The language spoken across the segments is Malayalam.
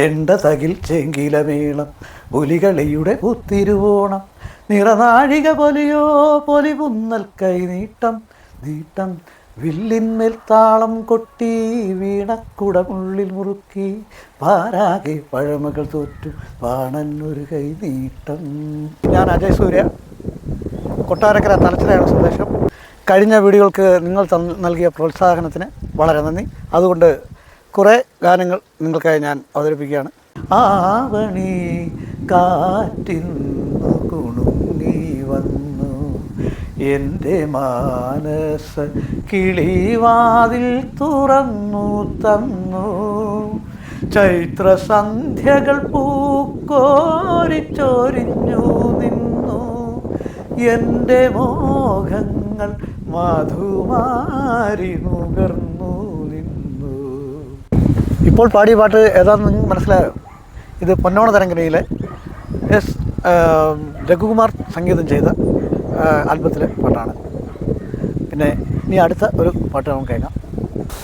ചെണ്ട തകിൽ ചെങ്കിലമേളം പുലികളിയുടെ പുത്തിരുവോണം. നിറനാഴിക പൊലിയോ പൊലി പുന്നൽ കൈ നീട്ടം വില്ലിന്മേൽ താളം കൊട്ടി വീണക്കുടമുള്ളിൽ മുറുക്കി. പാരാകെ പഴമകൾ തോറ്റു പാണന്നൊരു കൈ നീട്ടം. ഞാൻ അജയ് സൂര്യ കൊട്ടാരക്കര തലച്ചിലാണ് സന്ദേശം കഴിഞ്ഞ വീഡിയോകൾക്ക് നിങ്ങൾ നൽകിയ പ്രോത്സാഹനത്തിന് വളരെ നന്ദി. അതുകൊണ്ട് കുറേ ഗാനങ്ങൾ നിങ്ങൾക്കായി ഞാൻ അവതരിപ്പിക്കുകയാണ്. ആവണി കാറ്റിന്നു കുണുങ്ങി വന്നു. എന്റെ മാനസ കിളിവാതിൽ തുറന്നു തന്നു. ചൈത്രസന്ധ്യകൾ പൂക്കോരിച്ചൊരിഞ്ഞു നിന്നു. എന്റെ മോഹങ്ങൾ മധുമാരി നുകർന്നു ഇപ്പോൾ പാടിയ പാട്ട് ഏതാണെന്ന് നിങ്ങൾക്ക് മനസ്സിലായോ? ഇത് പൊന്നോണ തരംഗിണിയിലെ എസ് രഘുകുമാർ സംഗീതം ചെയ്ത ആൽബത്തിലെ പാട്ടാണ്. പിന്നെ ഇനി അടുത്ത ഒരു പാട്ട് നമുക്ക് കേൾക്കാം.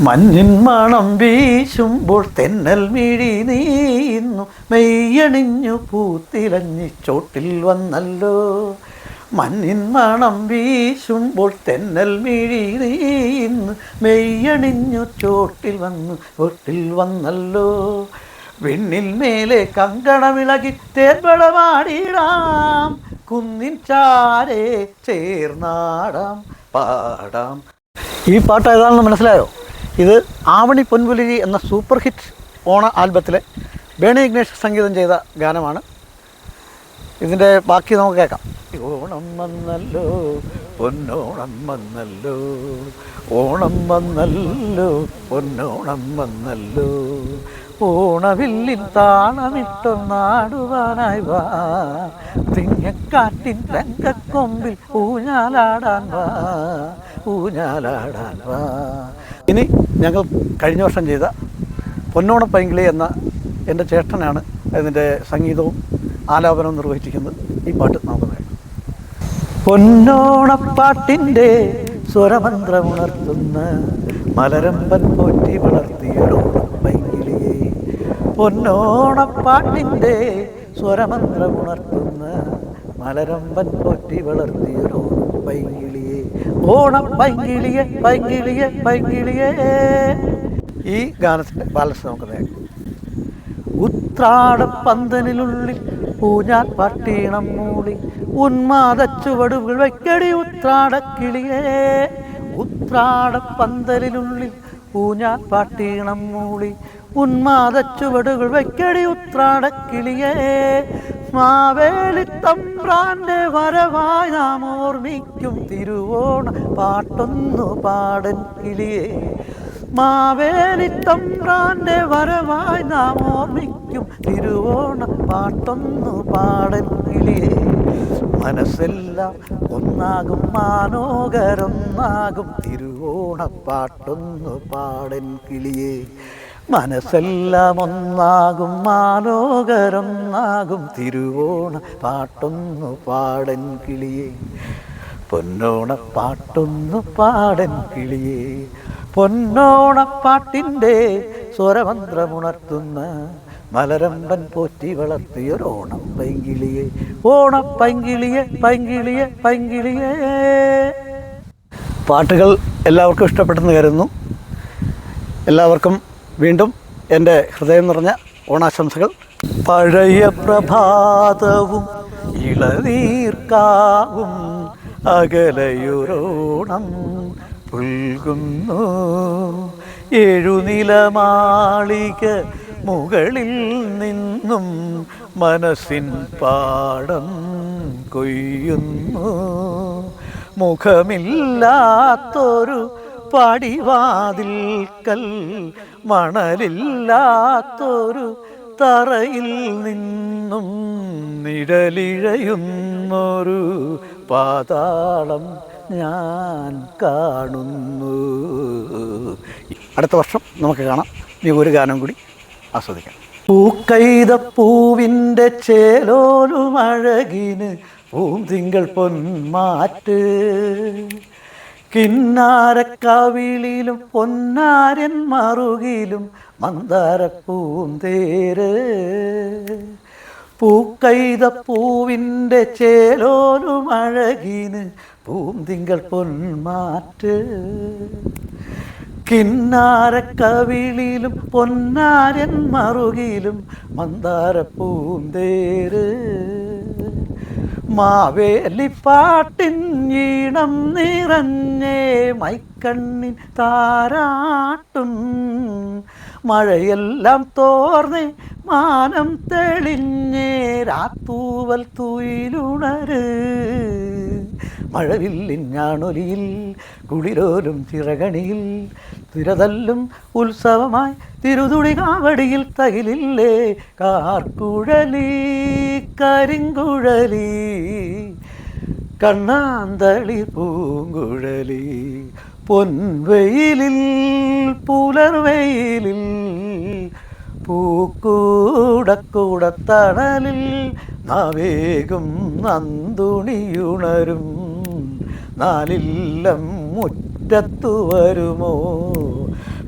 മഞ്ഞിൻ മണം വീശുമ്പോൾ തെന്നൽ മിഴി നീയുന്നു മെയ്യണിഞ്ഞു പൂത്തിലഞ്ഞി ചോട്ടിൽ വന്നല്ലോ. മഞ്ഞിൻ മണം വീശുമ്പോൾ തെന്നൽ മിഴി നീന്നു മെയ്യണിഞ്ഞു ചോട്ടിൽ വന്നു ചോട്ടിൽ വന്നല്ലോ. വിണ്ണിൽ മേലെ കങ്കണമിളകി തേർബടമാടിടാം കുന്നിൻ ചാരെ ചേർന്നാടാം പാടാം. ഈ പാട്ട് ഏതാണെന്ന് മനസ്സിലായോ? ഇത് ആവണി പൊൻപുലിരി എന്ന സൂപ്പർ ഹിറ്റ് ഓണ ആൽബത്തിലെ ബേണി ഇഗ്നേഷ് സംഗീതം ചെയ്ത ഗാനമാണ്. ഇതിന്റെ ബാക്കി നമുക്ക് കേൾക്കാം. ഓണം വന്നല്ലോ പൊന്നോണം വന്നല്ലോ ഓണം വന്നല്ലോ പൊന്നോണം വന്നല്ലോ. ഓണവില്ലിൻ താണമിട്ടൊന്നാടുവാനായി വാ. തിങ്ങക്കാട്ടിൻ രംഗക്കൊമ്പിൽ ഊഞ്ഞാലാടാൻ വാ. ഊഞ്ഞാലാടാൻ വാ. ഇനി ഞങ്ങൾ കഴിഞ്ഞ വർഷം ചെയ്ത പൊന്നോണ പൈങ്കിളി എന്ന എന്റെ ചേട്ടനാണ് അതിന്റെ സംഗീതവും ആലാപനവും നിർവഹിച്ചിരിക്കുന്നത് ഈ പാട്ട് നമുക്ക് നേടാം പൊന്നോണപ്പാട്ടിന്റെ സ്വരമന്ത്രമുണർത്തുന്ന മലരമ്പൻ പോറ്റി വളർത്തിയൊരോണപ്പൈങ്കിളിയെ പൊന്നോണപ്പാട്ടിന്റെ സ്വരമന്ത്രമുണർത്തുന്ന മലരമ്പൻ പോറ്റി വളർത്തിയൊരോണപ്പൈങ്കിളിയെ ഓണപ്പൈങ്കിളിയെ പൈങ്കിളിയെ പൈങ്കിളിയെ ഈ ഗാനത്തിന്റെ ബാലൻസ് നമുക്ക് നേടാം ഉത്രാടപ്പന്തലിനുള്ളിൽ ഊഞ്ഞാൽ പട്ടീണം മൂളി. ഉന്മാദ ചുവടുകൾ വയ്ക്കടി ഉത്രാടക്കിളിയേ ഉത്രാടപ്പന്തലിനുള്ളിൽ ഊഞ്ഞാൽ പാട്ടീണം മൂളി. ഉന്മാദ ചുവടുകൾ വയ്ക്കടി ഉത്രാടക്കിളിയേ മാവേലി തമ്പ്രാന്റെ വരവായി നാം ഓർമ്മിക്കും തിരുവോണ പാട്ടൊന്നു പാടൻ കിളിയേ. മാവേലി തമ്പ്രാന്റെ വരവായി നാം ഓർമ്മിക്കും. തിരുവോണ പാട്ടൊന്നു പാടൻ മനസ്സെല്ലാം ഒന്നാകും മാനോകരൊന്നാകും. തിരുവോണ പാട്ടൊന്നു പാടൻ കിളിയേ. മനസ്സെല്ലാം ഒന്നാകും മാനോകരൊന്നാകും. തിരുവോണ പാട്ടൊന്നു പാടൻ കിളിയേ. പൊന്നോണ പാട്ടൊന്നു പാടൻ കിളിയേ. പൊന്നോണപ്പാട്ടിന്റെ സ്വരമന്ത്രമുണർത്തുന്ന മലരമ്പൻ പോറ്റി വളർത്തിയൊരോണം പൈങ്കിളിയെ. ഓണപ്പൈങ്കിളിയെ പൈങ്കിളിയെ പൈങ്കിളിയെ പാട്ടുകൾ എല്ലാവർക്കും ഇഷ്ടപ്പെട്ടെന്ന് കരുതുന്നു. എല്ലാവർക്കും വീണ്ടും എന്റെ ഹൃദയം നിറഞ്ഞ ഓണാശംസകൾ. പഴയ പ്രഭാതവും ഇളനീർക്കാവും അകലയുരോണം പുൽകുന്നു. എഴുനിലമാളിക മുകളിൽ നിന്നും മനസ്സിൻ പാടം കൊയ്യുന്നു. മുഖമില്ലാത്തൊരു പടിവാതിൽക്കൽ മണലില്ലാത്തൊരു തറയിൽ നിന്നും നിഴലിഴയുന്നൊരു പാതാളം ഞാൻ കാണുന്നു. അടുത്ത വർഷം നമുക്ക് കാണാം. നീ ഒരു ഗാനം കൂടി ആസ്വദിക്കാം. പൂക്കൈത പൂവിന്റെ ചേലോലുമഴകിന് പൂന്തിങ്കൾ പൊന്മാറ്റ്. കിന്നാരക്കവിളിലും പൊന്നാരൻ മറുകിലും മന്ദാരപ്പൂന്തേര്. പൂക്കൈത പൂവിന്റെ ചേലോലും അഴകിന് പൂന്തിങ്കൾ പൊന്മാറ്റ്. കിന്നാരക്കവിളിലും പൊന്നാരൻ മറുകിലും മന്ദാരപ്പൂന്തേര്. മാവേലിപ്പാട്ടിൻ ഈണം നിറഞ്ഞേ മൈക്കണ്ണിൻ താരാട്ടും. മഴയെല്ലാം തോർന്നേ മാനം തെളിഞ്ഞേ രാത്തൂവൽ തൂയിലുണര്. മഴവില്ലിൻ ഞാണൊലിയിൽ കുളിരോലും ചിറകണിയിൽ തിരതല്ലും ഉത്സവമായി തിരുതുടി കാവടിയിൽ തകിലില്ലേ കാർക്കുഴലി കരിങ്കുഴലി കണ്ണാന്തളി പൂങ്കുഴലി പൊൻവെയിലിൽ പുലർവെയിലിൽ പൂക്കൂടക്കൂടത്തണലിൽ നാവേകും നന്ദുണിയുണരും. നാലില്ലം മുറ്റത്തു വരുമോ?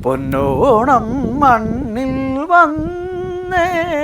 പൊന്നോണം മണ്ണിൽ വന്നേ.